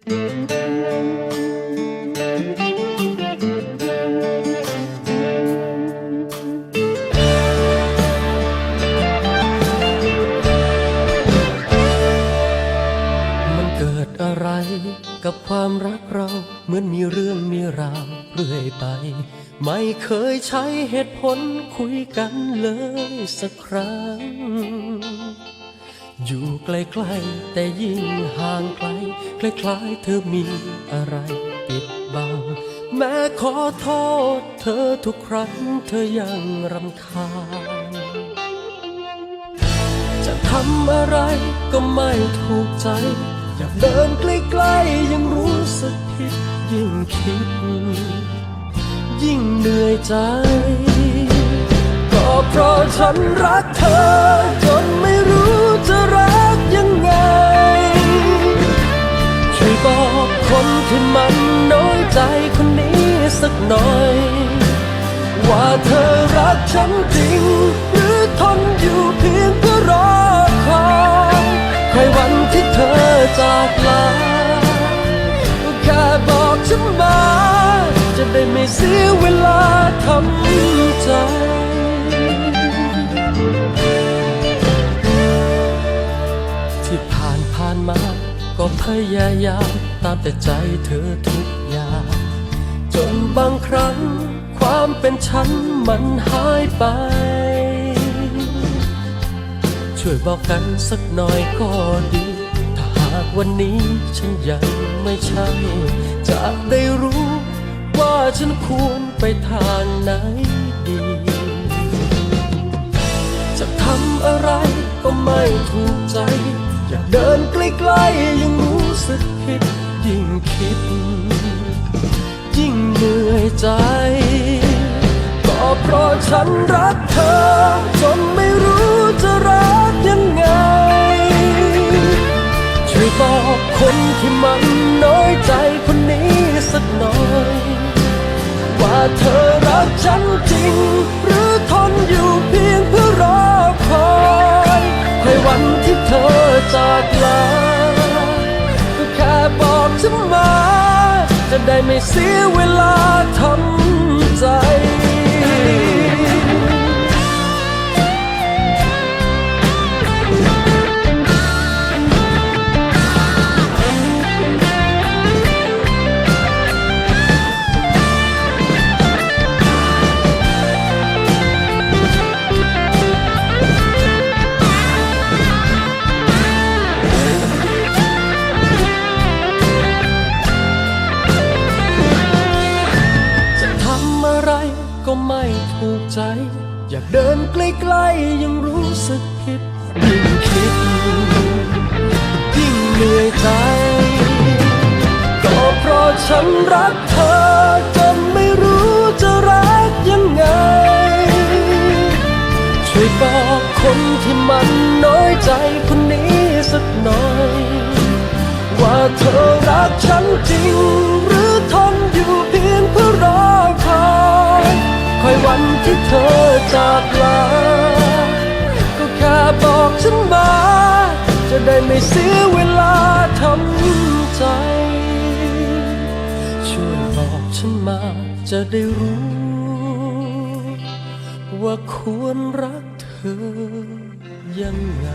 มันเกิดอะไรกับความรักเราเหมือนมีเรื่องมีราวเรื่อยไป ไม่เคยใช้เหตุผลคุยกันเลยสักครั้ง อยู่ใกล้ๆแต่ยิ่งห่างไกลคล้ายๆเธอมีอะไรปิดบัง แม้ขอโทษเธอทุกครั้งเธอยังรำคาญ จะทำอะไรก็ไม่ถูกใจ อยากเดินใกล้ๆยังรู้สึกผิดยิ่งคิด ยิ่งเหนื่อยใจ ก็เพราะฉันรักเธอ ช่วยบอกคนที่มันน้อยใจคนนี้สักหน่อย ว่าเธอรักฉันจริง หรือทนอยู่เพียงเพื่อรอคอยใครวันที่เธอจากลาแค่บอกฉันมา จะได้ไม่เสียเวลาทำใจามตามแต่ใจเธอทุกอย่าง จนบางครั้งความเป็นฉันมันหายไป ช่วยบอกกันสักหน่อยก็ดี ถ้าหากวันนี้ฉันยังไม่ใช่ จะได้รู้ว่าฉันควรไปทางไหนดี จะทำอะไรก็ไม่ถูกใจ อยากเดินใกล้ๆยัง สึกผิดยิ่งคิด ยิ่งเหนื่อยใจ ก็เพราะฉันรักเธอ จนไม่รู้จะรักยังไง ช่วยบอกคนที่มันน้อยใจคนนี้สักหน่อย ว่าเธอรักฉันจริง หรือทนอยู่เพียงเพื่อรอคอยให้วันที่เธอจาก จะได้ไม่เสียเวลาทำใจ อยากเดินใกล้ๆยังรู้สึกผิดยิ่งคิดยิ่งเหนื่อยใจ ก็เพราะฉันรักเธอจนไม่รู้จะรักยังไง ช่วยบอกคนที่มันน้อยใจคนนี้สักหน่อย ว่าเธอรักฉันจริง จากลา ก็แค่บอกฉันมา จะได้ไม่เสียเวลาทำใจ ช่วยบอกฉันมาจะได้รู้ ว่าควรรักเธอยังไง